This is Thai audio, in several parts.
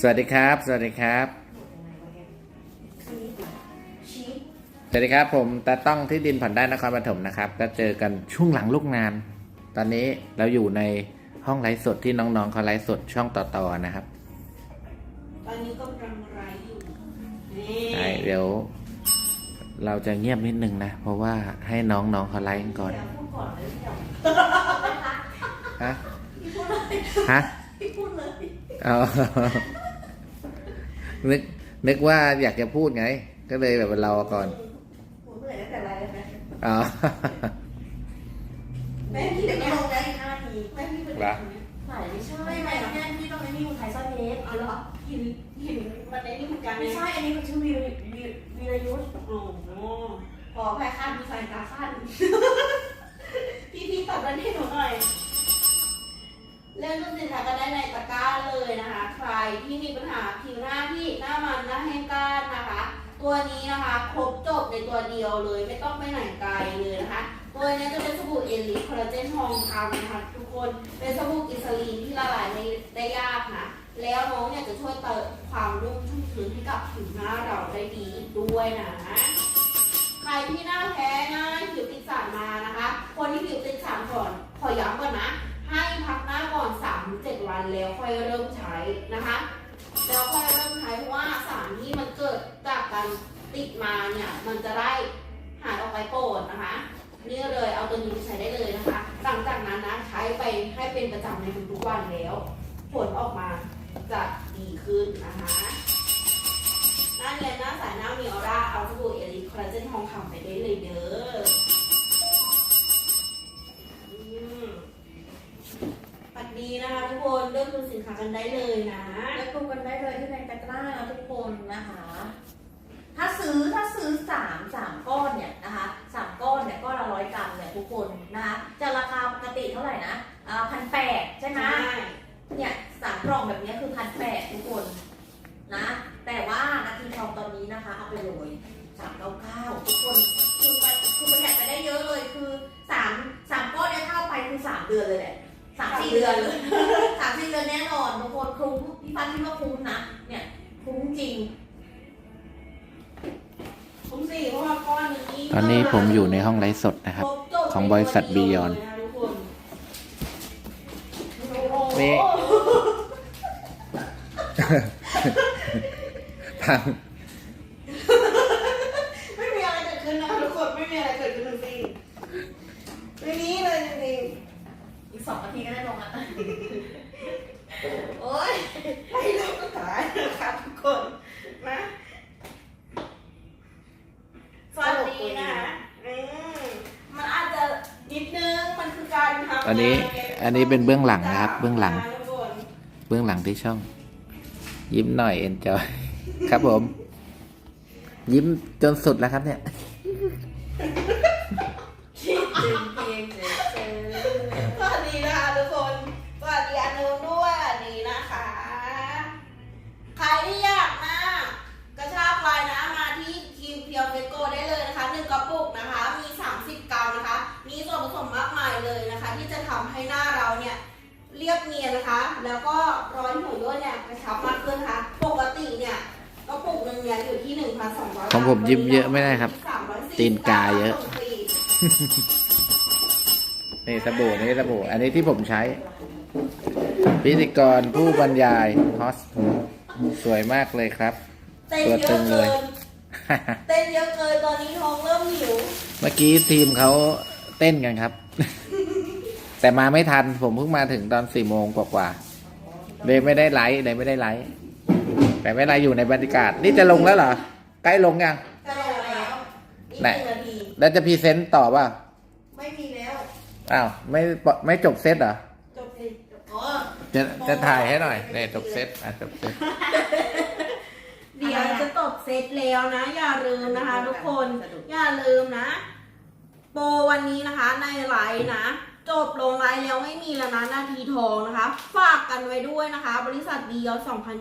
สวัสดีครับ สวัสดีครับ สวัสดีครับ ผมตาต้องที่ดินผ่อนได้นครปฐมนะครับ ก็เจอกันช่วงหลังลูกงาน ตอนนี้เราอยู่ในห้องไลฟ์สดที่น้องๆเขาไลฟ์สดช่องต่อๆนะครับ ตอนนี้ก็กำลังไลฟ์อยู่นี่ใช่เดี๋ยว เราจะเงียบนิดนึงนะ เพราะว่าให้น้องๆเขาไลฟ์กันก่อนเดี๋ยวพูดก่อนเลยเดี๋ยวฮะ พี่พูดเลยฮะ พี่พูดเลยเอา นึกนึกว่าอยากจะพูดไง ก็เลยแบบเราก่อนผมเหนื่อยตั้งแต่ไลฟ์แล้วอ๋อแม่พี่จะลงได้ห้านาทีแม่พี่เป็นเหรอไหนไม่ใช่ไม่ไม่แม่พี่ต้องไอ้นี่อยู่ไทยซ่อนเพชรเอาเหรอหินหินวันนี้นี่เหมือนกันไม่เนี่ยใช่อันนี้มันชื่อวีรวีวีรยุทธ์โอ้โหขอแพ้ขั้นมีสายตาขั้นพี่พี่ตัดมันให้หนูหน่อย เริ่มต้นสินค้ากันได้ในตะกร้าเลยนะคะ ใครที่มีปัญหาผิวหน้าที่หน้ามันหน้าแห้งก้านนะคะ ตัวนี้นะคะครบจบในตัวเดียวเลย ไม่ต้องไปไหนไกลเลยนะคะตัวนี้จะเป็นสบู่เอลิคอลลาเจนทองคำนะคะทุกคนเป็นสบู่กินซาลีนที่ละลายในได้ยากนะแล้วน้องเนี่ยจะช่วยเติมความรุ่มชุ่มชื้นให้กับผิวหน้าเราได้ดีด้วยนะใครที่หน้าแพ้ง่ายผิวติดสารมานะคะ คนที่ผิวติดสารก่อนขอย้ำก่อนนะ ให้พักหน้าก่อน3-7วันแล้วค่อยเริ่มใช้นะคะ แล้วค่อยเริ่มใช้เพราะว่าสารที่มันเกิดจากการติดมาเนี่ยมันจะได้หายออกไปโปรดนะคะ นี่เลยเอาตัวนี้ไปใช้ได้เลยนะคะหลังจากนั้นนะใช้ไปให้เป็นประจำในทุกๆวันแล้ว ผลออกมาจะดีขึ้นนะคะหน้าเนียนหน้าใสหน้ามีออร่าเอาสบู่เอลิคอลลาเจนทองคำไปได้เลยเด้อมปัดดีนะคะทุกคนเลือกดูสินค้า กันได้เลย ตอนนี้ผมอยู่ในห้องไลฟ์สดนะครับครจของบริษัท Beyond เลยนะทุกคนนี่โอ้โหพัง ไม่มีอะไรเกิดขึ้นนะคะทุกคนไม่มีอะไรเกิดขึ้นจริงๆไม่มีเลยจริง อีกสองนาทีก็ได้ลงอะ ๆโอ๊ยไม่เลิกก็ตายนะคะทุกคนนะสวัสดีนะคะอืมมันอาจจะนิดนึงมันคือการทำ อันนี้อันนี้เป็นเบื้องหลังนะครับ เบื้องหลัง เบื้องหลังที่ช่อง ยิ้มหน่อยเอ็นจอย ครับผม ยิ้มจนสุดแล้วครับเนี่ย คิดถึงเพียงเจอเจอ สวัสดีนะคะทุกคน สวัสดีอันนู้นด้วยสวัสดีนะคะ ใครที่อยากมากระชากลายนะมาที่คิวเพียวเฟโกได้เลยนะคะหนึ่งกระปุกนะคะ มี 30 กรัมนะคะ มีส่วนผสมมากมายเลยนะคะ ที่จะทำให้หน้าเราเนี่ยเรียบเนียนนะคะ แล้วก็รอยหัวย่นเนี่ยกระชับมากขึ้นนะคะ ปกติเนี่ยกระปุกหนึ่งเนี่ยอยู่ที่ 1,200 ของ ผมยิ้มเยอะไม่ได้ครับ ตีนกาเยอะนี่สบู่นี่สบู่อันนี้ที่ผมใช้ พิธีกรผู้บรรยายฮอสสวยมากเลยครับเต้นเยอะตัวตึงเลเกิยนเต้นเยอะเกินตอนนี้ท้องเริ่มหิว เมื่อกี้ทีมเขาเต้นกันครับ แต่มาไม่ทันผมเพิ่งมาถึงตอนสี่โมงกว่าๆเลยไม่ได้ไลฟ์เลยไม่ได้ไลฟ์แต่ไม่เป็นไรอยู่ในบรรยากาศ นี่จะลงแล้วเหรอ ใกล้ลงยังจะลงแล้วอีกหไหนนึ่งนาที แล้วจะพรีเซนต์ต่อป่ะไม่มีแล้ว อ้าวไม่ไม่จบเซตเหรอจบสิอ๋อ จะจะถ่ายให้หน่อยเนี่ยจบเซตอะจบเซตเดี๋ยวจะตบเซตแล้วนะ อย่าลืมนะคะ ทุกคน อย่าลืมนะ โปรวันนี้นะคะในไลน์นะ จบลงไลน์แล้วไม่มีแล้วนะนาทีทองนะคะ ฝากกันไว้ด้วยนะคะ บริษัทดีอ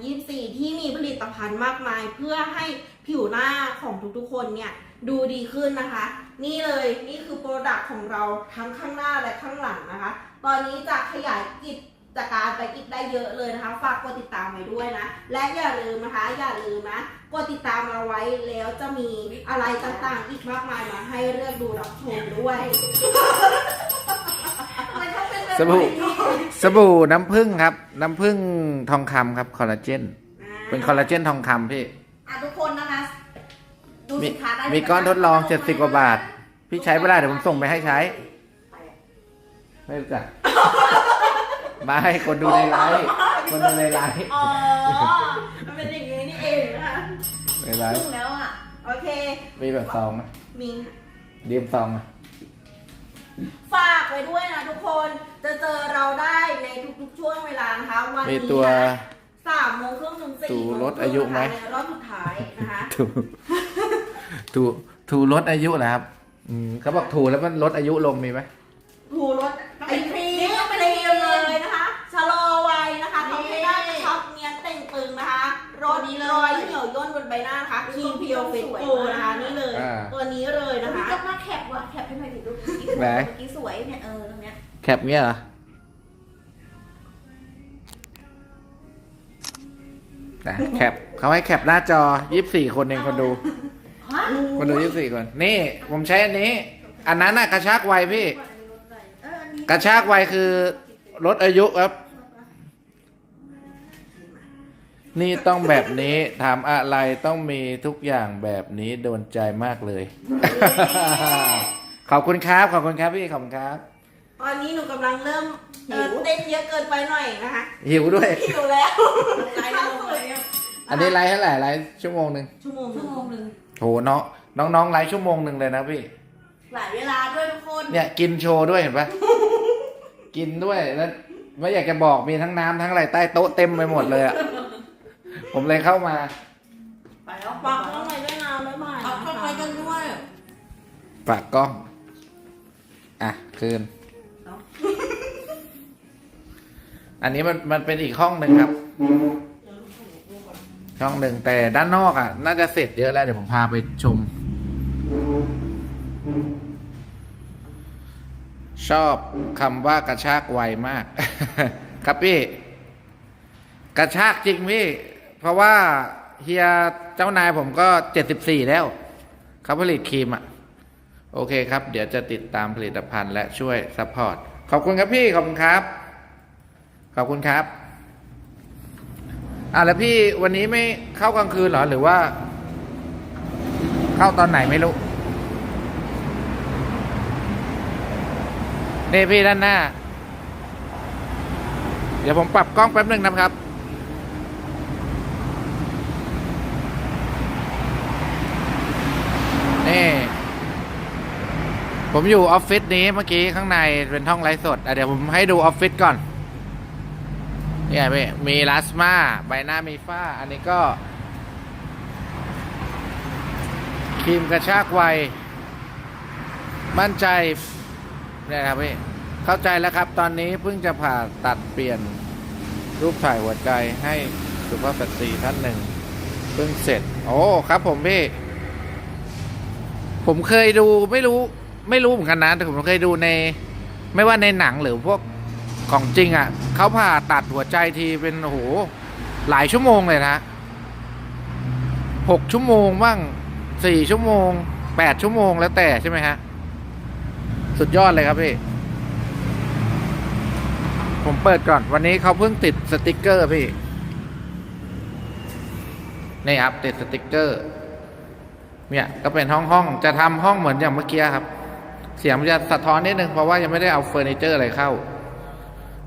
2024 ที่มีผลิตภัณฑ์มากมาย เพื่อให้ผิวหน้าของทุกๆคนเนี่ยดูดีขึ้นนะคะ นี่เลยนี่คือโปรดักต์ของเราทั้งข้างหน้าและข้างหลังนะคะ ตอนนี้จะขยายกิจ จากการไปอีกได้เยอะเลยนะคะ ฝากกดติดตามไว้ด้วยนะ และอย่าลืมนะคะ อย่าลืมนะ กดติดตามเราไว้แล้วจะมีอะไรต่างๆ อีกมากมายมาให้เลือกดูรับชมด้วยมันต้องเป็นแบบสบู่สบู่น้ำผึ้งครับ น้ำผึ้งทองคำครับคอลลาเจน เป็นคอลลาเจนทองคำพี่อะทุกคนนะคะดูมีสินค้าได้มีก้อนทดลองเจ็ดสิบกว่าบาท พี่ใช้ไม่ได้เดี๋ยวผมส่งไปให้ใช้ ไม่รู้จัก มาให้คนดูในไลฟ์คนดูในไลฟ์อ๋อ มันเป็นอย่างนี้นี่เองนะคะในไลคฟ์รึ่งแล้วอะ โอเค มีแบบซองไหมมีเดียมซองไหมฝากไว้ด้วยนะทุกคน จะเจอเราได้ในทุกๆช่วงเวลานะคะวันมีนี้ตัว นะสามโมงครึ่งถึงสี่ถูโมงลดอายุไหม ในรอบสุดท้ายนะคะ ถูถูถูลดอายุเหรอครับอืมเขาบอกถูแล้วมันลดอายุลงมีไหม ถูรถไอครีมก็เป็นครีมเลย นะคะรดรอยเหี่ยวย่นบนใบหน้านะคะครีมเพียวเฟสโกนะคะนี่เลยอ่า ตัวนี้เลยนะพี่คะก็มาแคปว่ะแคปให้หน่อยดิลูกเมื่อกี้สวยไหน เมื่อกี้สวยเนี่ยเออตรงเนี้ยแคปเงี้ยเหรอนะแคปเขาให้แคปหน้าจอยี่สิบสี่คนเองคนดู ฮะคนดูยี่สิบสี่คน นี่ ผมใช้อันนี้ อันนั้นน่ะกระชากไวพี่ เอออันนี้กระชากไวคือลดอายุครับ นี่ต้องแบบนี้ถามอะไรต้องมีทุกอย่างแบบนี้โดนใจมากเลย ขอบคุณครับ ขอบคุณครับพี่ขอบคุณครับ ตอนนี้หนูกำลังเริ่มเอ่อเต้นเยอะเกินไปหน่อยนะคะหิวด้วย หิวแล้วไลน์ลงเลยเนี่ยอันนี้ไลฟ์เท่าไหร่ไลฟ์ชั่วโมงหนึ่งชั่วโมงชั่วโมงหนึ่งโหน้องน้องๆไลฟ์ชั่วโมงหนึ่งเลยนะพี่ หลายเวลาด้วยทุกคนเนี่ยกินโชว์ด้วยเห็นปะ กินด้วยแล้วไม่อยากจะบอกมีทั้งน้ำทั้งอะไรใต้โต๊ะเต็มไปหมดเลยอะ ผมเลยเข้ามา ไปแล้วฝากน้องหน่อยด้วยนะบ๊ายบายเอาเข้าไปกันด้วย ฝากกล้อง อะ คืนอันนี้มันมันเป็นอีกห้องหนึ่งครับ ห้องหนึ่งแต่ด้านนอกอะ น่าจะเสร็จเยอะแล้ว เดี๋ยวผมพาไปชม ชอบคำว่ากระชากไวมาก ครับพี่ กระชากจริงพี่ เพราะว่าเฮียเจ้านายผมก็เจ็ดสิบสี่แล้วเขาผลิตครีมอะ โอเคครับ เดี๋ยวจะติดตามผลิตภัณฑ์และช่วยซัพพอร์ต ขอบคุณครับพี่ ขอบคุณครับ ขอบคุณครับอะแล้วพี่วันนี้ไม่เข้ากลางคืนเหรอ หรือว่า เข้าตอนไหนไม่รู้นี่พี่ด้านหน้า เดี๋ยวผมปรับกล้องแป๊บหนึ่งนะครับ นี่ ผมอยู่ออฟฟิศนี้เมื่อกี้ข้างในเป็นห้องไลฟ์สดเดี๋ยวผมให้ดูออฟฟิศก่อนเนี่ยพี่มีลาสมาใบหน้ามีฝ้า อันนี้ก็ครีมกระชากไวมั่นใจเนี่ยครับพี่เข้าใจแล้วครับ ตอนนี้เพิ่งจะผ่าตัดเปลี่ยนรูปถ่ายหัวใจให้สุภาพสตรีท่านหนึ่งเพิ่งเสร็จ โอ้ครับผมพี่ ผมเคยดูไม่รู้ ไม่รู้เหมือนกันนะ แต่ผมเคยดูใน ไม่ว่าในหนังหรือพวกของจริงอะ่ะเขาผ่าตัดหัวใจทีเป็นโอ้โหหลายชั่วโมงเลยนะหกชั่วโมงบ้างสี่ชั่วโมงแปดชั่วโมงแล้วแต่ใช่ไหมฮะ สุดยอดเลยครับพี่ผมเปิดก่อน วันนี้เขาเพิ่งติดสติกเกอร์พี่ นี่ครับติดสติกเกอร์ เนี่ยก็เป็นห้องห้องๆจะทำห้องเหมือนอย่างเมื่อกี้ครับ เสียงมันจะสะท้อนนิดนึงเพราะว่ายังไม่ได้เอาเฟอร์นิเจอร์อะไรเข้า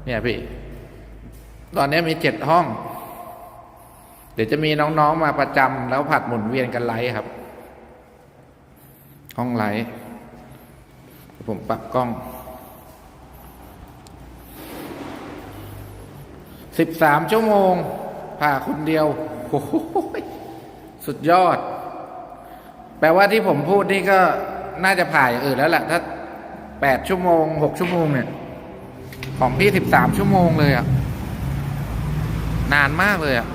เนี่ยพี่ ตอนนี้มีเจ็ดห้อง เดี๋ยวจะมีน้องๆมาประจำแล้วผัดหมุนเวียนกันไลฟ์ครับ ห้องไลฟ์ผมปรับกล้องสิบสามชั่วโมงผ่าคนเดียวโอ้โหสุดยอด แปลว่าที่ผมพูดนี่ก็ น่าจะผ่าอย่างอื่นแล้วแหละถ้าแปดชั่วโมงหกชั่วโมงเนี่ย ของพี่สิบสามชั่วโมงเลยอะ่ะ นานมากเลยอะ่ะ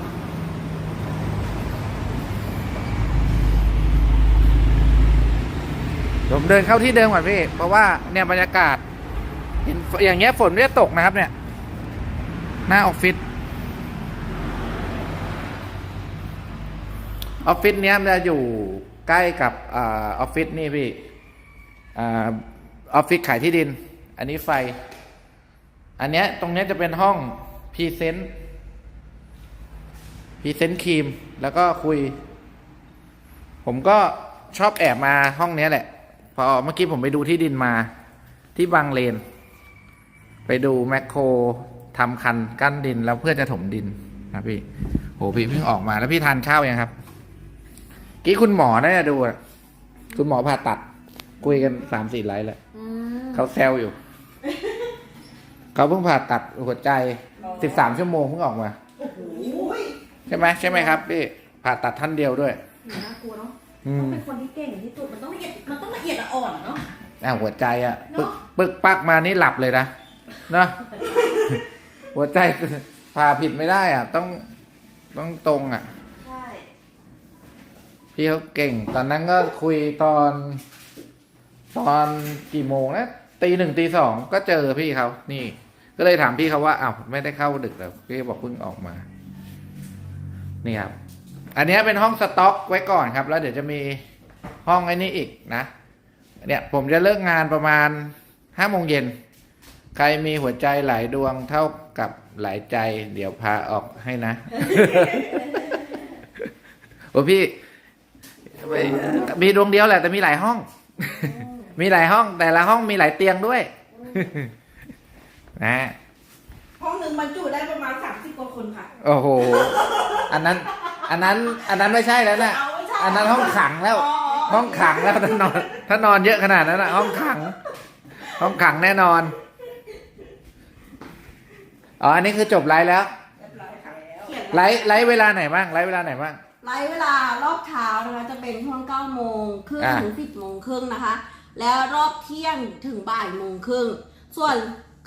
ผมเดินเข้าที่เดิมก่อนพี่ เพราะว่าเนี่ยบรรยากาศเห็นอย่างเงี้ยฝนไม่ได้ตกนะครับเนี่ย หน้าออฟฟิศออฟฟิศเนี้ยมันจะอยู่ใกล้กับอาออฟฟิศนี่พี่ ออฟฟิศขายที่ดิน อันนี้ไฟ อันเนี้ยตรงเนี้ยจะเป็นห้องพรีเซนต์พรีเซนต์ครีม แล้วก็คุย ผมก็ชอบแอบมาห้องเนี้ยแหละ พอเมื่อกี้ผมไปดูที่ดินมา ที่บางเลน ไปดูแมคโครทำคันกั้นดินแล้วเพื่อจะถมดินนะพี่โหพี่เพิ่งออกมาแล้วพี่ทานข้าวยังครับ กี้คุณหมอน่าจะดูคุณหมอผ่าตัด คุยกันสามสี่ไลน์แล้วอืมเขาแซวอยู่ เขาเพิ่งผ่าตัดหัวใจสิบสามชั่วโมงเพิ่งออกมา โอ้โหใช่ไหมใช่ไหมครับพี่ผ่าตัดท่านเดียวด้วยน่ากลัวเนาะอืต้องมเป็นคนที่เก่งที่สุดมันต้องละเอียดมันต้องละเอียดละอ่อนเนาะ อ่าหัวใจอะเนปึอะกปึกปักมานี่หลับเลยนะเนาะ หัวใจผ่าผิดไม่ได้อะ ต้องต้องตรงอะ ใช่พี่เขาเก่ง ตอนนั้นก็คุยตอน ตอนกี่โมงนะตีหนึ่งตีสองก็เจอพี่เขานี่ ก็เลยถามพี่เขาว่าอ้าวไม่ได้เข้าดึกแล้วพี่บอกเพิ่งออกมา นี่ครับ อันนี้เป็นห้องสต็อกไว้ก่อนครับ แล้วเดี๋ยวจะมีห้องไอ้นี้อีกนะเนี่ยผมจะเลิกงานประมาณห้าโมงเย็นใครมีหัวใจหลายดวงเท่ากับหลายใจ เดี๋ยวพาออกให้นะ โอ้พี่มีดวงเดียวแหละแต่มีหลายห้อง มีหลายห้องแต่ละห้องมีหลายเตียงด้วย นะห้องหนึ่งบรรจุได้ประมาณสามสิบกว่าคนค่ะ โอ้โห อันนั้น อันนั้น อันนั้นไม่ใช่แล้วนะเอาไม่ใช่อันนั้นห้องขังแล้วอ๋อห้องขังแล้วถ้านอน ถ้านอนเยอะขนาดนั้นนะห้องขัง ห้องขังแน่นอน อ๋อ อันนี้คือจบไลฟ์แล้ว เรียบร้อยค่ะเขียนไลฟ์ไลฟ์เวลาไหนบ้าง ไลฟ์เวลาไหนบ้าง ไลฟ์เวลารอบเช้านะคะจะเป็นช่วง9โมงครึ่งอ่า ถึง 10โมงครึ่งนะคะ แล้วรอบเที่ยงถึงบ่ายโมงครึ่ง ส่วน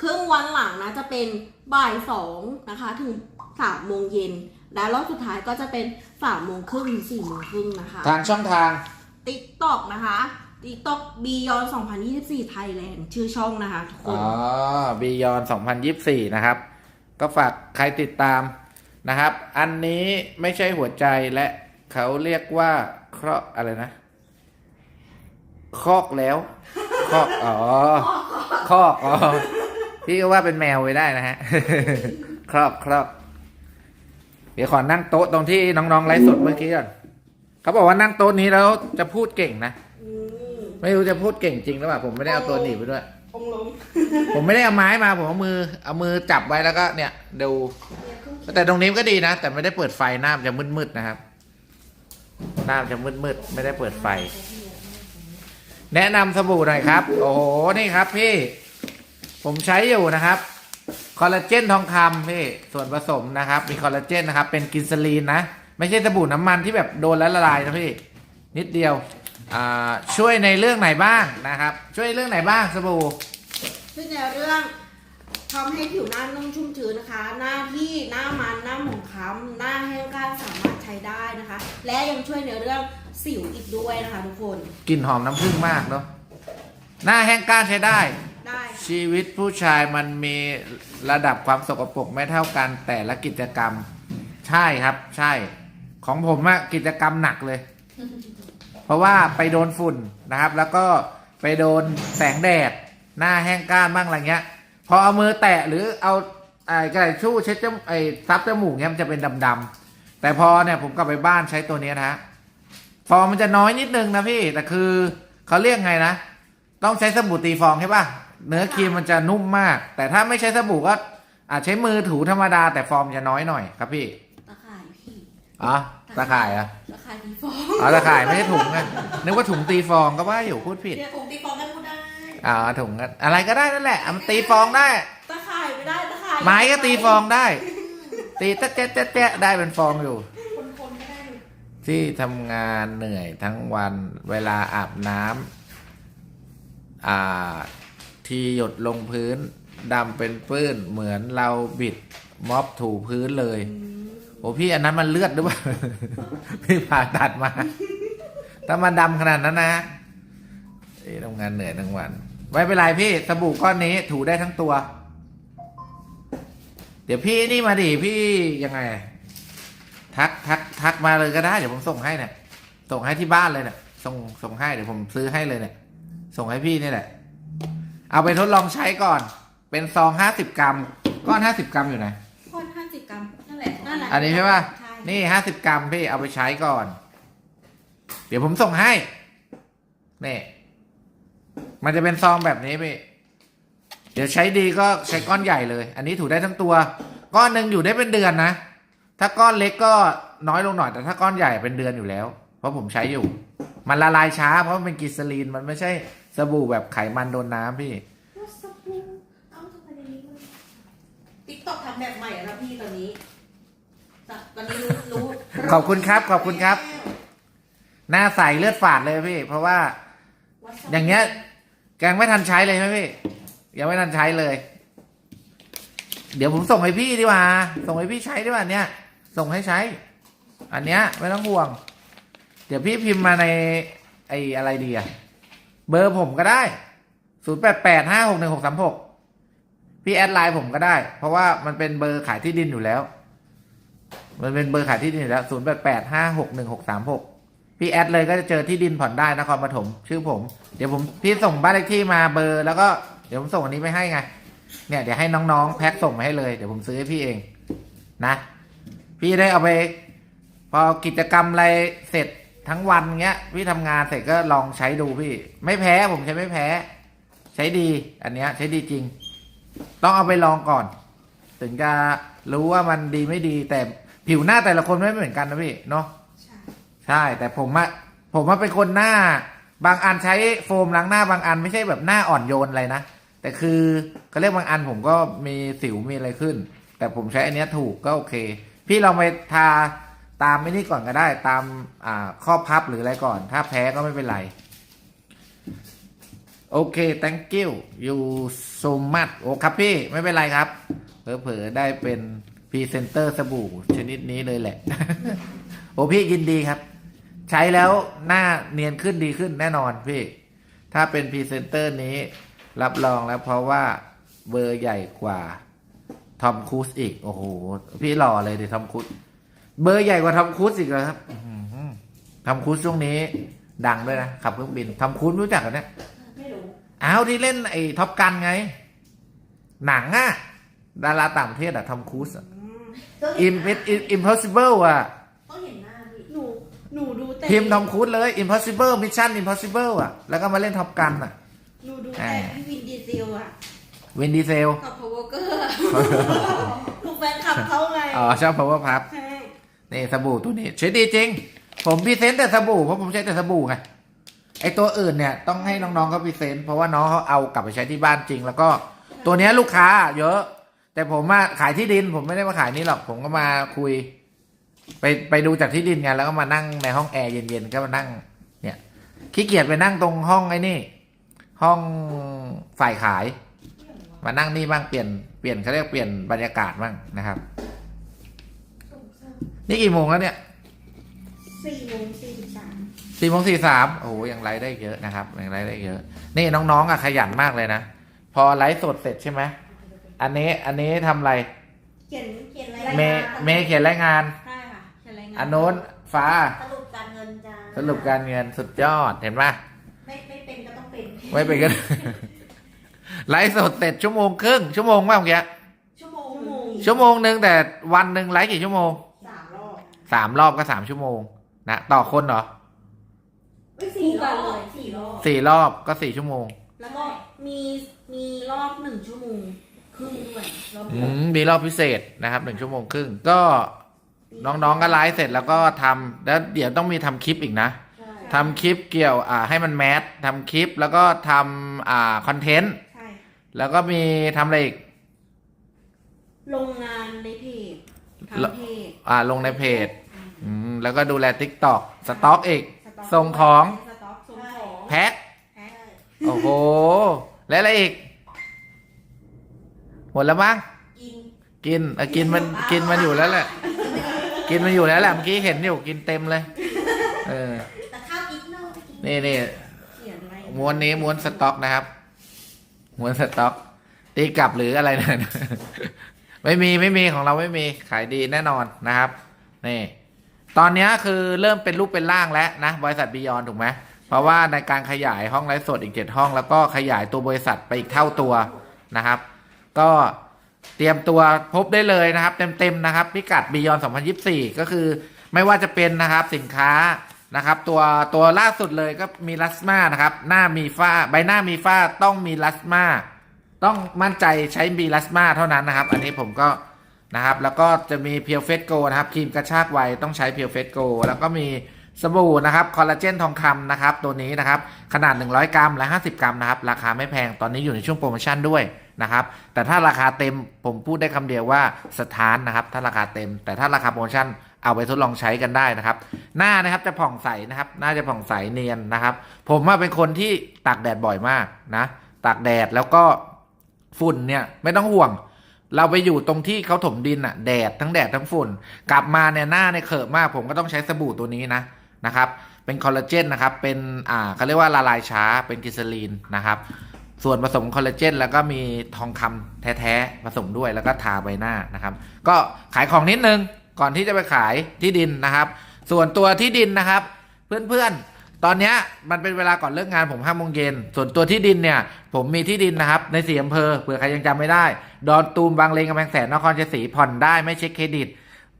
ครึ่งวันหลังนะจะเป็นบ่ายสองนะคะถึง3โมงเย็น และรอบสุดท้ายก็จะเป็น3โมงครึ่งถึง4โมงครึ่งนะคะ ทางช่องทาง ติ๊กต็อกนะคะติ๊กต็อกบียอน2024 ไทยแลนด์ชื่อช่องนะคะทุกคอ๋นอบียอน2024 นะครับ ก็ฝากใครติดตามนะครับ อันนี้ไม่ใช่หัวใจและเขาเรียกว่าเคราะห์อะไรนะ คอกแล้ว คอก อ๋อ คอก อ๋อ พี่ก็ว่าเป็นแมวไว้ได้นะฮะ ครอบครอบ เดี๋ยวขอนั่งโต๊ะตรงที่น้องๆไลฟ์สดเมื่อกี้ก่อนเขาบอกว่านั่งโต๊ะนี้แล้วจะพูดเก่งนะอืมไม่รู้จะพูดเก่งจริงหรือเปล่า ผมไม่ได้เอาตัวหนีบไปด้วย องค์ลงผมไม่ได้เอาไม้มา ผมเอามือ เอามือจับไว้แล้วก็เนี่ยดู แต่ตรงนี้มันก็ดีนะ แต่ไม่ได้เปิดไฟหน้ามันจะมืดๆนะครับ หน้ามันจะมืดๆ ไม่ได้เปิดไฟ แนะนำสบู่หน่อยครับ โอ้โห นี่ครับพี่ ผมใช้อยู่นะครับ คอลลาเจนทองคำพี่ ส่วนผสมนะครับ มีคอลลาเจนนะครับ เป็นกินซาลีนนะ ไม่ใช่สบู่น้ำมันที่แบบโดนแล้วละลายนะพี่ นิดเดียว อ่า ช่วยในเรื่องไหนบ้างนะครับ ช่วยเรื่องไหนบ้างสบู่ซึ่งในเรื่องทำให้ผิวหน้านุ่มชุ่มชื้นนะคะ หน้าที่หน้ามัน หน้าหมองคล้ำหน้าแห้งกร้านสามารถใช้ได้นะคะ และยังช่วยในเรื่อง สิวอีกด้วยนะคะทุกคนกลิ่นหอมน้ำผึ้งมากเนาะหน้าแห้งกร้านใช้ได้ ได้ชีวิตผู้ชายมันมีระดับความสกปรกไม่เท่ากันแต่ละกิจกรรม ใช่ครับใช่ ของผมอะกิจกรรมหนักเลย เพราะว่าไปโดนฝุ่นนะครับ แล้วก็ไปโดนแสงแดด หน้าแห้งกร้านบ้างอะไรเงี้ย พอเอามือแตะหรือเอาไอ้กระดาษชู่เช็ดจมไอ้ซับจมูกเนี้ยมันจะเป็นดำๆแต่พอเนี่ยผมกลับไปบ้านใช้ตัวเนี้ยนะฮะ ฟองมันจะน้อยนิดนึงนะพี่ แต่คือเขาเรียกไงนะ ต้องใช้สบู่ตีฟองใช่ป่ะเนื้อครีมมันจะนุ่มมาก แต่ถ้าไม่ใช้สบู่ก็อาจใช้มือถูธรรมดา แต่ฟองมันจะน้อยหน่อยครับพี่ตะข่ายพี่อ๋อตะข่ายเหรอะตะข่ายมีฟองอ๋อตะข่ายไม่ใช่ถุงนะนึกว่าถุงตีฟองก็ว่าอยู่พูดผิดเนี่ยผมตีฟองกันพูดได้อ๋อถุงก็อะไรก็ได้นั่นแหละเอามันตีฟองได้ตะข่ายไม่ได้ตะข่ายไม้ก็ตีฟองได้ ตีแจ๊ะแจ๊ะแจ๊ะแจ๊ะได้เป็นฟองอยู่คนๆก็ได้อยู่ ที่ทำงานเหนื่อยทั้งวันเวลาอาบน้ำอ่าที่หยดลงพื้นดำเป็นปื้นเหมือนเราบิดม็อบถูพื้นเลย โอ้พี่อันนั้นมันเลือดหรือเปล่า พี่ผ่าตัดมา ถ้ามันดำขนาดนั้นนะที่ทำงานเหนื่อยทั้งวัน ไม่เป็นไรพี่สบู่ก้อนนี้ถูได้ทั้งตัว เดี๋ยวพี่นี่มาดิพี่ยังไง ทักทักทักมาเลยก็ได้เดี๋ยวผมส่งให้เนี่ยส่งให้ที่บ้านเลยเนี่ยส่งส่งให้เดี๋ยวผมซื้อให้เลยเนี่ยส่งให้พี่นี่แหละ เอาไปทดลองใช้ก่อน เป็นซองห้าสิบกรัม ก้อนห้าสิบกรัมอยู่ไหนก้อนห้าสิบกรัมนั่นแหละนั่นแหละอันนี้ใช่ป่ะใช่นี่ห้าสิบกรัมพี่เอาไปใช้ก่อน เดี๋ยวผมส่งให้นี่มันจะเป็นซองแบบนี้พี่เดี๋ยวใช้ดีก็ใช้ก้อนใหญ่เลย อันนี้ถูได้ทั้งตัว ก้อนหนึ่งอยู่ได้เป็นเดือนนะ ถ้าก้อนเล็กก็น้อยลงหน่อย แต่ถ้าก้อนใหญ่เป็นเดือนอยู่แล้ว เพราะผมใช้อยู่ มันละลายช้า เพราะมันเป็นกลิสลีนมันไม่ใช่สบู่แบบไขมันโดนน้ำพี่ แล้วสบู่เอาทำไมในนี้มันติ๊กต็อกทำแบบใหม่แล้วพี่ตอนนี้ตอนนี้รู้รู้ขอบคุณครับขอบคุณครับ หน้าใสเลือดฝาดเลยพี่ เพราะว่าวาซบิอย่างเงี้ยแกงไม่ทันใช้เลยไหมพี่ยังไม่ทันใช้เลย เดี๋ยวผมส่งให้พี่ดีกว่า ส่งให้พี่ใช้ดีกว่าเนี่ย ส่งให้ใช้ อันเนี้ยไม่ต้องห่วง เดี๋ยวพี่พิมพ์มาในไอ้อะไรดีอะเบอร์ผมก็ได้ศูนย์แปดแปดห้าหกหนึ่งหกสามหกพี่แอดไลน์ผมก็ได้ เพราะว่ามันเป็นเบอร์ขายที่ดินอยู่แล้ว มันเป็นเบอร์ขายที่ดินอยู่แล้วศูนย์แปดแปดห้าหกหนึ่งหกสามหกพี่แอดเลยก็จะเจอที่ดินผ่อนได้นครปฐมชื่อผม เดี๋ยวผมพี่ส่งบ้านเลขที่มาเบอร์แล้วก็เดี๋ยวผมส่งอันนี้ไปให้ไง เนี่ยเดี๋ยวให้น้องๆแพ็คส่งมาให้เลย เดี๋ยวผมซื้อให้พี่เองนะ พี่ได้เอาไป พอกิจกรรมอะไรเสร็จทั้งวันเงี้ย พี่ทำงานเสร็จก็ลองใช้ดูพี่ ไม่แพ้ผมใช้ไม่แพ้ ใช้ดี อันเนี้ย ใช้ดีจริง ต้องเอาไปลองก่อน ถึงจะรู้ว่ามันดีไม่ดีแต่ผิวหน้าแต่ละคนไม่เหมือนกันนะพี่เนาะใช่ใช่แต่ผมอะผมว่าเป็นคนหน้า บางอันใช้โฟมล้างหน้าบางอันไม่ใช่แบบหน้าอ่อนโยนอะไรนะแต่คือเขาเรียกบางอันผมก็มีสิวมีอะไรขึ้น แต่ผมใช้อันเนี้ยถูกก็โอเค พี่ลองไปทาตามไม่นี่ก่อนก็ได้ ตามอ่าข้อพับหรืออะไรก่อน ถ้าแพ้ก็ไม่เป็นไร โอเค thank you you so much โอ้ครับพี่ ไม่เป็นไรครับ เผลอๆได้เป็นพรีเซนเตอร์สบู่ชนิดนี้เลยแหละ โอ้พี่ยินดีครับ ใช้แล้วหน้าเนียนขึ้นดีขึ้นแน่นอนพี่ ถ้าเป็นพรีเซนเตอร์นี้ รับรองแล้วเพราะว่าเบอร์ใหญ่กว่า ทอมครูซอีก โอ้โห พี่หล่อเลยดิทอมครูซเบอร์ใหญ่กว่าทอมครูซอีกเหรอครับอื้อหือทอมครูซช่วงนี้ ดังด้วยนะขับเครื่องบินทอมครูซรู้จักกันเนี่ยไม่รู้อ้าวที่เล่นไอ้ท็อปกันไง หนังอะดาราต่างประเทศอะทอมครูซอะก็อิมอิมพอสิเบิลอะต้องเห็นหน้าพี่หนูหนูดูแต่พิมพ์ทอมครูซเลย impossible mission impossible อะแล้วก็มาเล่นท็อปกันอะหนูดูอ่าแต่พี่วินดีเซลอะ วินดีเซลกับพาวเวอร์เกอร์ลูกแฟนคลับเขาไงอ๋อชอบ power puff ใช่นี่สบู่ตัวนี้ใช้ดีจริง ผมพรีเซนต์แต่สบู่เพราะผมใช้แต่สบู่ไงไอตัวอื่นเนี่ยต้องให้น้องๆเขาพรีเซนต์เพราะว่าน้องเขาเอากลับไปใช้ที่บ้านจริง แล้วก็ตัวเนี้ยลูกค้า เยอะ แต่ผมมาขายที่ดิน ผมไม่ได้มาขายนี่หรอก ผมก็มาคุย ไปไปดูจากที่ดินไงแล้วก็มานั่งในห้องแอร์เย็นๆก็มานั่ง เนี่ยขี้เกียจไปนั่งตรงห้องไอ้นี่ ห้องฝ่ายขาย มานั่งนี่บ้างเปลี่ยนเปลี่ยนเขาเรียกเปลี่ยนบรรยากาศบ้างนะครับ นี่กี่โมงแล้วเนี่ยสี่โมงสี่สิบสามสี่โมงสี่สามโอ้โหยังไลฟ์ได้เยอะนะครับยังไลฟ์ได้เยอะ นี่น้องๆอะขยันมากเลยนะ พอไลฟ์สดเสร็จใช่ไหมอันนี้อันนี้ทำอะไร เขียนเขียนอะไรเมย์เมย์เขียนรายงาน ใช่ค่ะเขียนรายงานอันโน้นฟ้า สรุปการเงินจ้าสรุปการเงินสุดยอดเห็นปะไม่ไม่เป็นก็ต้องเป็นไว้ไปกัน ไลฟ์สดเสร็จชั่วโมงครึ่งชั่วโมงว่าเมื่อกี้ชั่วโมงชั่วโมงชั่วโมงหนึ่งแต่วันหนึ่งไลฟ์กี่ชั่วโมงสามรอบสามรอบก็สามชั่วโมงนะต่อคนเหรอเอ้ยสี่รอบสี่รอบสี่รอบก็สี่ชั่วโมงแล้วก็มีมีรอบหนึ่งชั่วโมงครึ่งด้วยรอบอืมมีรอบพิเศษนะครับหนึ่งชั่วโมงครึ่งก็น้องๆก็ไลฟ์เสร็จแล้วก็ทำแล้วเดี๋ยวต้องมีทำคลิปอีกนะ ใช่ ทำคลิปเกี่ยวอ่าให้มันแมสทำคลิปแล้วก็ทำอ่าคอนเทนต์ใช่ แล้วก็มีทำอะไรอีก ลงงานในเพจแล้วทำเพจอ่าลงในเพจอืมแล้วก็ดูแลทิกตอกสต็อกอีก ส่งของ สต็อกส่งของแพ็คแพ็คโอ้โห และอะไรอีก หมดแล้วมั้งกินกินเออกินมันกินมันอยู่แล้วแหละ กินมันอยู่แล้วแหละเมื่อกี้เห็นอยู่กินเต็มเลย เออแต่ข้าวกินเน่าไม่กินนี่นี่เขียนไว้ ม้วนนี้ม้วนสต็อกนะครับ ม้วนสต็อก ตีกลับหรืออะไรนะไม่มีไม่มีของเราไม่มีขายดีแน่นอนนะครับนี่ตอนนี้คือเริ่มเป็นรูปเป็นร่างแล้วนะบริษัทบียอนถูกไหมเพราะว่าในการขยายห้องไลฟ์สดอีกเจ็ดห้อง แล้วก็ขยายตัวบริษัทไปอีกเท่าตัวนะครับ ก็เตรียมตัวพบได้เลยนะครับ เต็มๆนะครับพิกัดบียอน2024 ก็คือไม่ว่าจะเป็นนะครับสินค้า นะครับตัวตัวล่าสุดเลยก็มีลัสมานะครับ หน้ามีฝ้าใบหน้ามีฝ้าต้องมีลัสมาต้องมั่นใจใช้บีลัสมาเท่านั้นนะครับ อันนี้ผมก็นะครับแล้วก็จะมีเพียวเฟสโกนะครับครีมกระชากไวต้องใช้เพียวเฟสโกแล้วก็มีสบู่นะครับคอลลาเจนทองคำนะครับตัวนี้นะครับขนาด 100 กรัมและ 50 กรัมนะครับราคาไม่แพงตอนนี้อยู่ในช่วงโปรโมชั่นด้วยนะครับแต่ถ้าราคาเต็มผมพูดได้คำเดียวว่าสถานนะครับถ้าราคาเต็ม แต่ถ้าราคาโปรโมชั่น เอาไปทดลองใช้กันได้นะครับ หน้านะครับจะผ่องใสนะครับ หน้าจะผ่องใสเนียนนะครับ ผมว่าเป็นคนที่ตากแดดบ่อยมากนะ ตากแดดแล้วก็ฝุ่นเนี่ยไม่ต้องห่วง เราไปอยู่ตรงที่เขาถมดินอะแดดทั้งแดดทั้งฝุ่น กลับมาเนี่ยหน้าเนี่ยเขิบมาก ผมก็ต้องใช้สบู่ตัวนี้นะนะครับ เป็นคอลลาเจนนะครับ เป็นอ่าเขาเรียกว่าละลายช้าเป็นกิซลีนนะครับส่วนผสมคอลลาเจนแล้วก็มีทองคำแท้ ๆ ผสมด้วยแล้วก็ทาใบหน้านะครับ ก็ขายของนิดนึง ก่อนที่จะไปขายที่ดินนะครับ ส่วนตัวที่ดินนะครับ เพื่อนๆ ตอนนี้มันเป็นเวลาก่อนเลิกงานผมห้าโมงเย็นส่วนตัวที่ดินเนี่ย ผมมีที่ดินนะครับ ในสี่อำเภอเผื่อใครยังจำไม่ได้ ดอนตูมบางเลนกำแพงแสนนครชัยศรีผ่อนได้ไม่เช็คเครดิต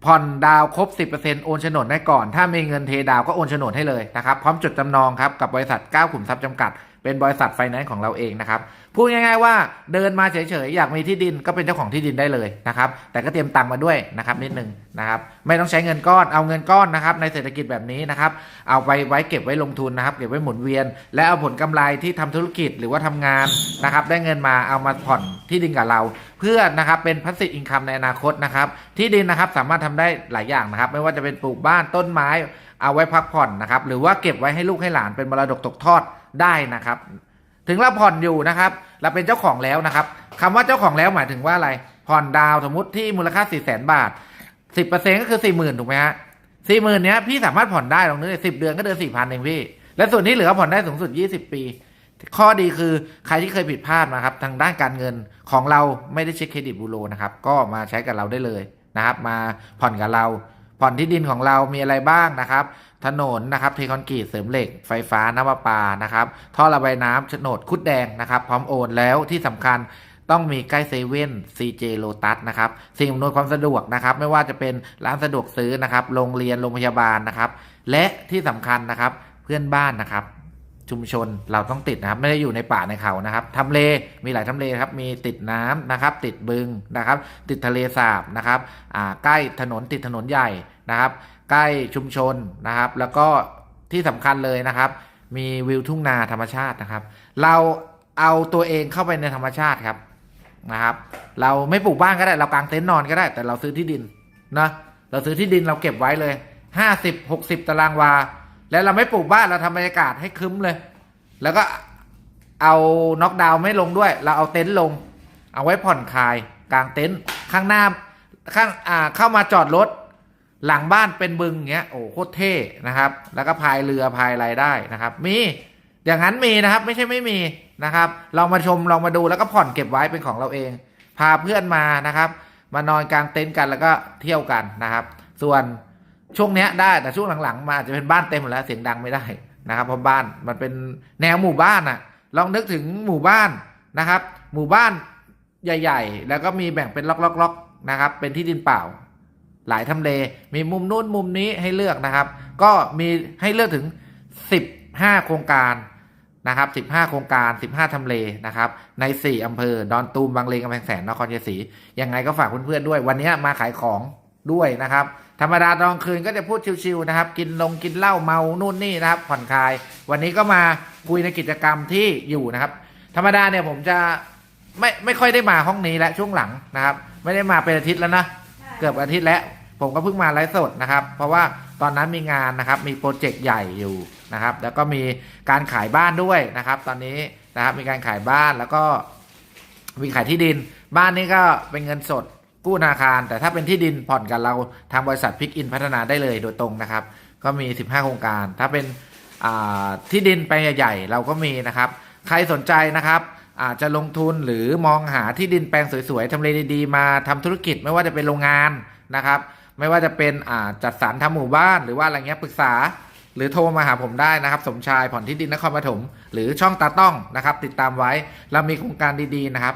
ผ่อนดาวครบ 10%โอนโฉนดได้ก่อน ถ้ามีเงินเทดาวก็โอนโฉนดให้เลยนะครับ พร้อมจดจำนองครับกับบริษัทก้าวขุมทรัพย์จำกัด เป็นบริษัทไฟแนนซ์ของเราเองนะครับพูดง่าย ๆ ว่าเดินมาเฉยๆอยากมีที่ดินก็เป็นเจ้าของที่ดินได้เลยนะครับ แต่ก็เตรียมตังค์มาด้วยนะครับนิดนึงนะครับ ไม่ต้องใช้เงินก้อนเอาเงินก้อนนะครับ ในเศรษฐกิจแบบนี้นะครับ เอาไปไว้เก็บไว้ลงทุนนะครับ เก็บไว้หมุนเวียน และเอาผลกำไรที่ทำธุรกิจหรือว่าทำงานนะครับ ได้เงินมาเอามาผ่อนที่ดินกับเรา เพื่อนะครับเป็นพัสสิอินคัมในอนาคตนะครับ ที่ดินนะครับสามารถทำได้หลายอย่างนะครับ ไม่ว่าจะเป็นปลูกบ้านต้นไม้ เอาไว้พักผ่อนนะครับ หรือว่าเก็บไว้ให้ลูกให้หลานเป็นมรดกตกทอด ได้นะครับ ถึงเราผ่อนอยู่นะครับ เราเป็นเจ้าของแล้วนะครับคำว่าเจ้าของแล้วหมายถึงว่าอะไร ผ่อนดาวสมมติที่มูลค่า4 0 0 0 0 0บาท10%ก็คือ40,000ถูกไหมฮะ40,000เนี้ยพี่สามารถผ่อนได้ลองนึกสิบเดือนก็เดือน4,000เองพี่ และส่วนที่เหลือผ่อนได้สูงสุด20ปี ข้อดีคือใครที่เคยผิดพลาดมาครับทางด้านการเงินของเราไม่ได้เช็คเครดิตบูโรนะครับ ก็มาใช้กับเราได้เลยนะครับ มาผ่อนกับเรา ผ่อนที่ดินของเรามีอะไรบ้างนะครับ ถนนนะครับเทคอนกรีตเสริมเหล็กไฟฟ้าน้ำประปานะครับท่อระบายน้ำโฉนดคุดแดงนะครับ พร้อมโอนแล้วที่สำคัญต้องมีใกล้เซเว่น CJ Lotus นะครับ สิ่งอำนวยความสะดวกนะครับ ไม่ว่าจะเป็นร้านสะดวกซื้อนะครับ โรงเรียน โรงพยาบาลนะครับ และที่สำคัญนะครับ เพื่อนบ้านนะครับ ชุมชนเราต้องติดนะครับ ไม่ได้อยู่ในป่าในเขานะครับทำเล มีหลายทำเลครับ มีติดน้ำนะครับ ติดบึงนะครับ ติดทะเลสาบนะครับ ใกล้ถนนติดถนนใหญ่ นะครับ ใกล้ชุมชนนะครับ แล้วก็ที่สำคัญเลยนะครับ มีวิวทุ่งนาธรรมชาตินะครับ เราเอาตัวเองเข้าไปในธรรมชาติครับนะครับ เราไม่ปลูกบ้านก็ได้ เรากางเต็นท์นอนก็ได้ แต่เราซื้อที่ดินนะเราซื้อที่ดินเราเก็บไว้เลยห้าสิบหกสิบตารางวา แล้วเราไม่ปลูกบ้านเราทำบรรยากาศให้คึ้มเลย แล้วก็เอาน็อกดาวน์ไม่ลงด้วย เราเอาเต็นท์ลง เอาไว้ผ่อนคลายกลางเต็นท์ข้างหน้าข้างอ่าเข้ามาจอดรถ หลังบ้านเป็นบึงเงี้ยโอ้โคตรเท่นะครับ แล้วก็พายเรือพายอะไรได้นะครับ มีอย่างนั้นมีนะครับ ไม่ใช่ไม่มีนะครับเรามาชมลองมาดูแล้วก็ผ่อนเก็บไว้เป็นของเราเอง พาเพื่อนมานะครับ มานอนกลางเต็นท์กันแล้วก็เที่ยวกันนะครับ ส่วนช่วงเนี้ยได้แต่ช่วงหลังๆมาอาจจะเป็นบ้านเต็มหมดแล้วเสียงดังไม่ได้นะครับเพราะบ้านมันเป็นแนวหมู่บ้านอะลองนึกถึงหมู่บ้านนะครับ หมู่บ้านใหญ่ ๆ แล้วก็มีแบ่งเป็นล็อกๆนะครับ เป็นที่ดินเปล่า หลายทำเล มีมุมนู้นมุมนี้ให้เลือกนะครับ ก็มีให้เลือกถึง 15 โครงการนะครับ 15 โครงการ 15 ทำเลนะครับ ใน 4 อำเภอ ดอนตูม บางเลนกำแพงแสน นครชัยศรี ยังไงก็ฝากเพื่อนๆด้วย วันนี้มาขายของด้วยนะครับ ธรรมดาตอนคืนก็จะพูดชิวๆนะครับ กินลงกินเหล้าเมานู่นนี่นะครับ ผ่อนคลาย วันนี้ก็มาคุยในกิจกรรมที่อยู่นะครับ ธรรมดาเนี่ยผมจะไม่ไม่ค่อยได้มาห้องนี้และช่วงหลังนะครับ ไม่ได้มาเป็นอาทิตย์แล้วนะ เกือบอาทิตย์แล้ว ผมก็เพิ่งมาไลฟ์สดนะครับ เพราะว่าตอนนั้นมีงานนะครับ มีโปรเจกต์ใหญ่อยู่นะครับ แล้วก็มีการขายบ้านด้วยนะครับ ตอนนี้นะครับ มีการขายบ้านแล้วก็มีขายที่ดิน บ้านนี้ก็เป็นเงินสดกู้ธนาคาร แต่ถ้าเป็นที่ดินผ่อนกับเราทางบริษัทพิกอินพัฒนาได้เลยโดยตรงนะครับ ก็มี 15 โครงการ ถ้าเป็นที่ดินไปลงใหญ่ๆเราก็มีนะครับ ใครสนใจนะครับ อาจจะลงทุนหรือมองหาที่ดินแปลงสวยๆทำเลดีๆ มาทำธุรกิจไม่ว่าจะเป็นโรงงานนะครับ ไม่ว่าจะเป็นจัดสรรทำหมู่บ้านหรือว่าอะไรเงี้ยปรึกษา หรือโทรมาหาผมได้นะครับ สมชายผ่อนที่ดินนครปฐมหรือช่องตาต้องนะครับ ติดตามไว้เรามีโครงการดีๆนะครับ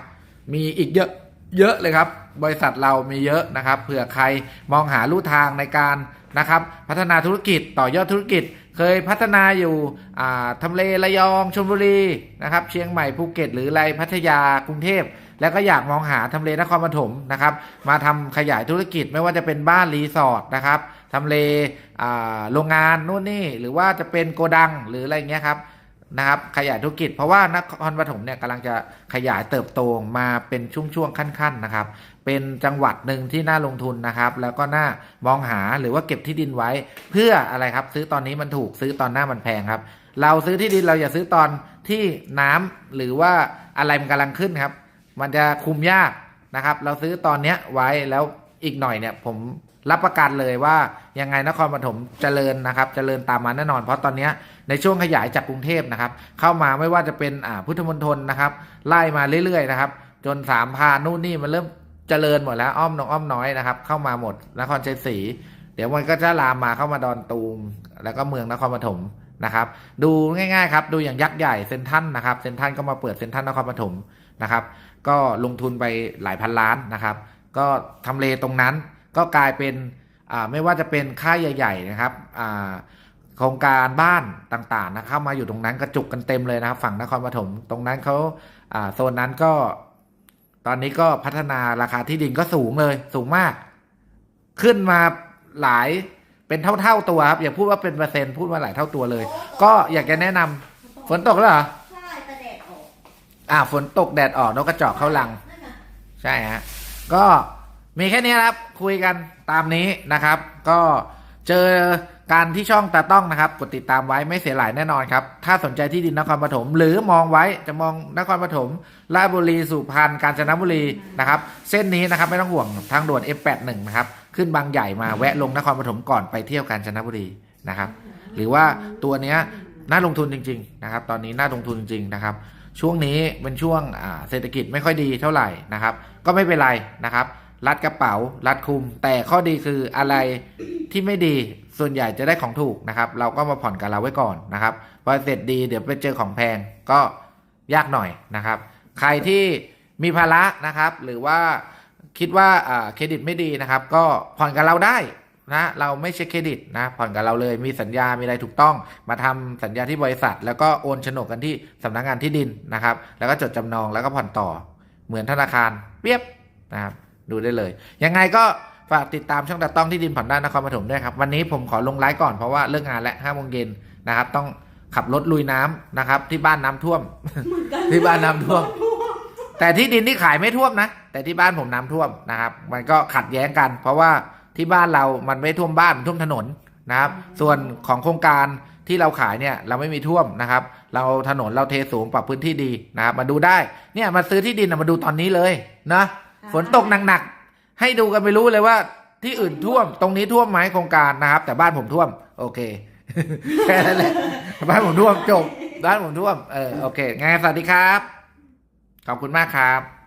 มีอีกเยอะเยอะเลยครับ บริษัทเรามีเยอะนะครับเผื่อใครมองหาลู่ทางในการนะครับ พัฒนาธุรกิจต่อยอดธุรกิจ เคยพัฒนาอยู่อ่าทำเลระยองชลบุรีนะครับเชียงใหม่ภูเก็ต หรือไรพัทยากรุงเทพแล้วก็อยากมองหาทำเลนครปฐมนะครับมาทำขยายธุรกิจไม่ว่าจะเป็นบ้านรีสอร์ทนะครับทำเลอ่าโรงงานนู่นนี่หรือว่าจะเป็นโกดังหรืออะไรเงี้ยครับนะครับขยายธุรกิจเพราะว่านครปฐมเนี่ยกำลังจะขยายเติบโตมาเป็นช่วงๆขั้นๆนะครับ เป็นจังหวัดหนึ่งที่น่าลงทุนนะครับ แล้วก็น่ามองหาหรือว่าเก็บที่ดินไว้ เพื่ออะไรครับ ซื้อตอนนี้มันถูกซื้อตอนหน้ามันแพงครับ เราซื้อที่ดินเราอย่าซื้อตอนที่น้ำหรือว่าอะไรมันกำลังขึ้นครับ มันจะคุมยากนะครับ เราซื้อตอนเนี้ยไว้แล้วอีกหน่อยเนี่ย ผมรับประกันเลยว่ายังไงนครปฐมเจริญนะครับ เจริญตามมาแน่นอน เพราะตอนนี้ในช่วงขยายจากกรุงเทพนะครับ เข้ามาไม่ว่าจะเป็นอ่าพุทธมณฑลนะครับ ไล่มาเรื่อยๆนะครับ จนสามพานู่นนี่มันเริ่ม เจริญหมดแล้วอ้อมน้องอ้อมน้อยนะครับ เข้ามาหมดนครชัยศรีเดี๋ยวมันก็จะลามมาเข้ามาดอนตูมแล้วก็เมืองนครปฐมนะครับ ดูง่ายๆครับ ดูอย่างยักษ์ใหญ่เซนทันนะครับเซนทันก็มาเปิดเซนทันนครปฐมนะครับ ก็ลงทุนไปหลายพันล้านนะครับ ก็ทำเลตรงนั้นก็กลายเป็นไม่ว่าจะเป็นค่ายใหญ่ๆนะครับโครงการบ้านต่างๆนะเข้ามาอยู่ตรงนั้นกระจุกกันเต็มเลยนะครับ ฝั่งนครปฐมตรงนั้นเขาาโซนนั้นก็ อนนี้ก็พัฒนาราคาที่ดินก็สูงเลย สูงมาก ขึ้นมาหลายเป็นเท่าๆตัวครับ อย่าพูดว่าเป็นเปอร์เซ็นต์พูดว่าหลายเท่าตัวเลย ก็อยากจะแนะนำฝนตกแล้วเหรอใช่แต่แดดออกอ่าฝนตกแดดออกนกกระจอกเข้ารังนั่นน่ะใช่ฮะก็มีแค่นี้นะครับ คุยกันตามนี้นะครับ ก็เจอ การที่ช่องตาต้องนะครับกดติดตามไว้ไม่เสียหลายแน่นอนครับ ถ้าสนใจที่ดินนครปฐมหรือมองไว้จะมองนครปฐมราชบุรีสุพรรณกาญจนบุรีนะครับ เส้นนี้นะครับไม่ต้องห่วงทางด่วน F81 นะครับ ขึ้นบางใหญ่มาแวะลงนครปฐมก่อนไปเที่ยวกาญจนบุรีนะครับ หรือว่าตัวเนี้ยน่าลงทุนจริง ๆ นะครับ ตอนนี้น่าลงทุนจริงๆนะครับ ช่วงนี้เป็นช่วงเศรษฐกิจไม่ค่อยดีเท่าไหร่นะครับ ก็ไม่เป็นไรนะครับ รัดกระเป๋า รัดคุม แต่ข้อดีคืออะไรที่ไม่ดี ส่วนใหญ่จะได้ของถูกนะครับ เราก็มาผ่อนกับเราไว้ก่อนนะครับพอเสร็จดีเดี๋ยวไปเจอของแพงก็ยากหน่อยนะครับ ใครที่มีภาระนะครับ หรือว่าคิดว่าเครดิตไม่ดีนะครับ ก็ผ่อนกับเราได้นะเราไม่เช็คเครดิตนะผ่อนกับเราเลยมีสัญญา มีอะไรถูกต้อง มาทำสัญญาที่บริษัท แล้วก็โอนโฉนดกันที่สำนักงานที่ดินนะครับ แล้วก็จดจำนองแล้วก็ผ่อนต่อเหมือนธนาคารเปียบนะครับดูได้เลย ยังไงก็ ฝากติดตามช่องตาต้องที่ดินผ่อนได้นครปฐมด้วยครับ วันนี้ผมขอลงไลฟ์ก่อนเพราะว่าเลิกงานแล้วห้าโมงเย็นนะครับ ต้องขับรถลุยน้ำนะครับ ที่บ้านน้ำท่วมเหมือนกันที่บ้านน้ำท่วม แต่ที่ดินที่ขายไม่ท่วมนะ แต่ที่บ้านผมน้ำท่วมนะครับ มันก็ขัดแย้งกัน เพราะว่าที่บ้านเรามันไม่ท่วมบ้านมันท่วมถนนนะครับ ส่วนของโครงการที่เราขายเนี่ยเราไม่มีท่วมนะครับ เราถนนเราเทสูงปรับพื้นที่ดีนะครับ มาดูได้เนี่ยมาซื้อที่ดินน่ะมาดูตอนนี้เลยนะฝนตกหนักๆ ให้ดูกันไปรู้เลยว่า ที่อื่นท่วม ตรงนี้ท่วมไหมโครงการนะครับ แต่บ้านผมท่วม โอเคแค่นั้นแหละบ้านผมท่วมจบบ้านผมท่วมเออโอเคไงสวัสดีครับ ขอบคุณมากครับ